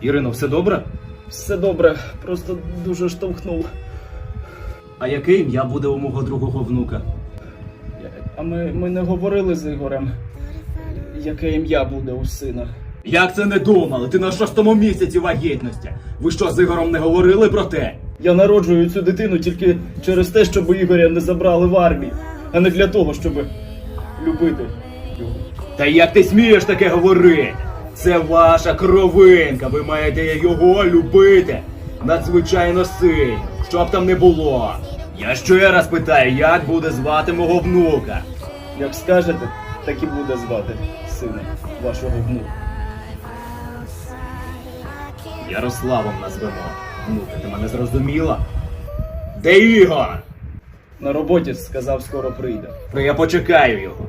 Ірино, все добре? Все добре, просто дуже штовхнув. А яке ім'я буде у мого другого внука? А ми, ми не говорили з Ігорем, яке ім'я буде у сина. Як це не думали? Ти на шостому місяці вагітності. Ви що з Ігорем не говорили про те? Я народжую цю дитину тільки через те, щоб Ігоря не забрали в армію, а не для того, щоб любити його. Та як ти смієш таке говорити? Це ваша кровинка, ви маєте його любити. Надзвичайно сильно, що б там не було. Я ще раз питаю, як буде звати мого внука? Як скажете, так і буде звати сина вашого внука. Ярославом назвемо. Внука, ти мене зрозуміла? Де Ігор? На роботі сказав, скоро прийде. Ну я почекаю його.